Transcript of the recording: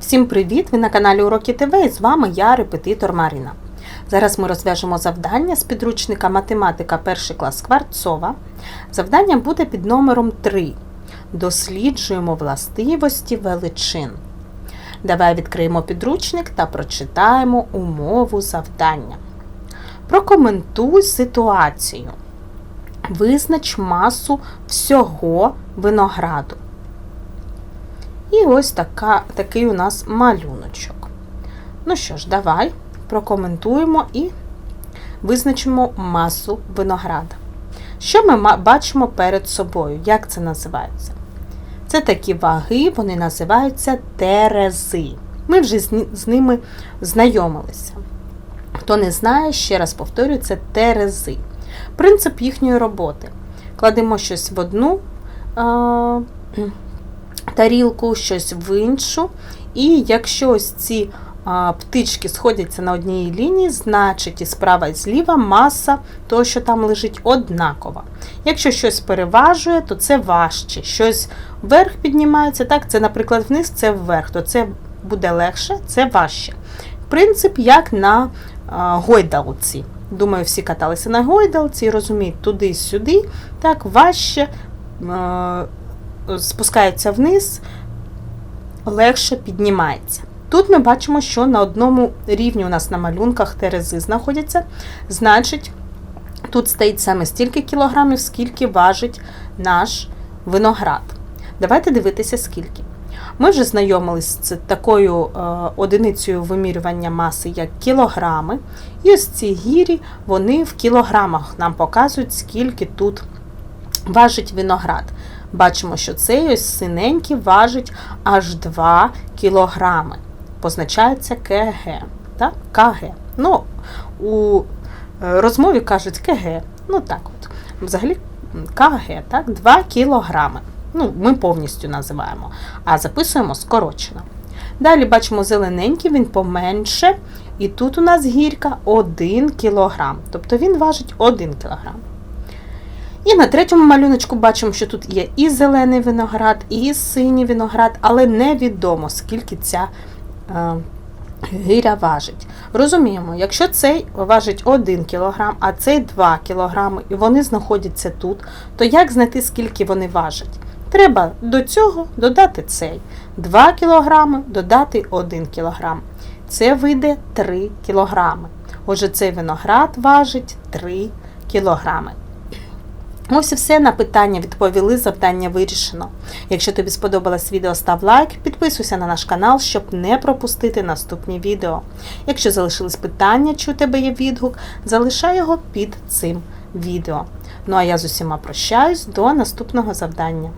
Всім привіт! Ви на каналі Уроки ТВ і з вами я, репетитор Марина. Зараз ми розв'яжемо завдання з підручника математика 1 клас Скворцова. Завдання буде під номером 3. Досліджуємо властивості величин. Давай відкриємо підручник та прочитаємо умову завдання. Прокоментуй ситуацію. Визнач масу всього винограду. І ось така, такий у нас малюночок. Ну що ж, давай прокоментуємо і визначимо масу винограда. Що ми бачимо перед собою? Як це називається? Це такі ваги, вони називаються терези. Ми вже з, ними знайомилися. Хто не знає, ще раз повторюю, це терези. Принцип їхньої роботи. Кладемо щось в одну тарілку, щось в іншу. І якщо ось ці птички сходяться на одній лінії, значить і справа і зліва маса того, що там лежить, однакова. Якщо щось переважує, то це важче. Щось вверх піднімається, так, це, наприклад, вниз, це вверх, то це буде легше, це важче. Принцип як на гойдалці. Думаю, всі каталися на гойдалці і розуміють, туди-сюди, так, важче спускається вниз, легше піднімається. Тут ми бачимо, що на одному рівні у нас на малюнках терези знаходяться. Значить, тут стоїть саме стільки кілограмів, скільки важить наш виноград. Давайте дивитися, скільки. Ми вже знайомилися з такою е, одиницею вимірювання маси, як кілограми. І ось ці гірі, вони в кілограмах нам показують, скільки тут важить виноград. Бачимо, що цей ось синенький важить аж 2 кілограми. Позначається КГ. Так? КГ. Ну, у е, розмові кажуть КГ. Ну так от. Взагалі КГ, так? 2 кілограми. Ну, ми повністю називаємо, а записуємо скорочено. Далі бачимо зелененький, він поменше. І тут у нас гірка 1 кілограм. Тобто він важить 1 кілограм. І на третьому малюночку бачимо, що тут є і зелений виноград, і синій виноград, але невідомо, скільки ця е, гиря важить. Розуміємо, якщо цей важить 1 кг, а цей 2 кг, і вони знаходяться тут, то як знайти, скільки вони важать? Треба до цього додати цей 2 кг, додати 1 кг. Це вийде 3 кг. Отже, цей виноград важить 3 кілограми. Ось і все на питання відповіли, завдання вирішено. Якщо тобі сподобалось відео, став лайк, підписуйся на наш канал, щоб не пропустити наступні відео. Якщо залишились питання, чи у тебе є відгук, залишай його під цим відео. Ну а я з усіма прощаюсь до наступного завдання.